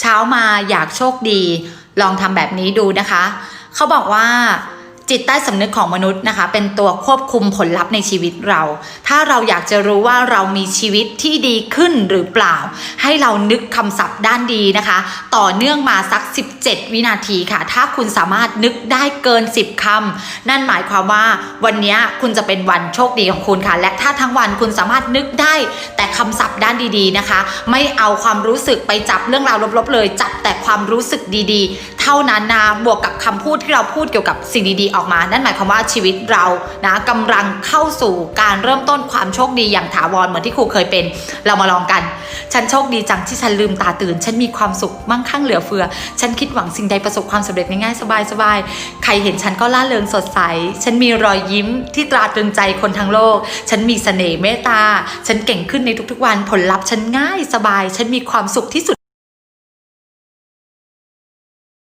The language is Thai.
เช้ามาอยากโชคดี ลองทำแบบนี้ดูนะคะ เขาบอกว่า จิตใต้สำนึกของมนุษย์นะคะ เป็นตัวควบคุมผลลัพธ์ในชีวิตเรา ถ้าเราอยากจะรู้ว่าเรามีชีวิตที่ดีขึ้นหรือเปล่า ให้เรานึกคำศัพท์ด้านดีนะคะ ต่อเนื่องมาสัก 17 วินาทีค่ะ ถ้าคุณสามารถนึกได้เกิน 10คำนั่นหมายความว่าวันนี้คุณจะเป็นวันโชคดีของคุณค่ะ และถ้าทั้งวันคุณสามารถนึกได้แต่คำศัพท์ด้านดีๆนะคะ ไม่เอาความรู้สึกไปจับเรื่องราวลบๆเลย จับแต่ความรู้สึกดีๆ ท่านั้นนะบวกกับคำพูดที่เราพูดเกี่ยวกับสิ่งดีๆออกมา นั่นหมายความว่าชีวิตเรานะกำลังเข้าสู่การเริ่มต้นความโชคดีอย่างถาวรเหมือนที่ครูเคยเป็น เรามาลองกัน ฉันโชคดีจังที่ฉันลืมตาตื่น ฉันมีความสุขมั่งคั่งเหลือเฟือ ฉันคิดหวังสิ่งใดประสบความสำเร็จง่ายๆสบายๆใครเห็นฉันก็ล่าเริงสดใส ฉันมีรอยยิ้มที่ตราตรึงใจคนทั้งโลก ฉันมีเสน่ห์เมตตา ฉันเก่งขึ้นในทุกๆวันผลลัพธ์ฉันง่ายสบาย ฉันมีความสุขที่สุด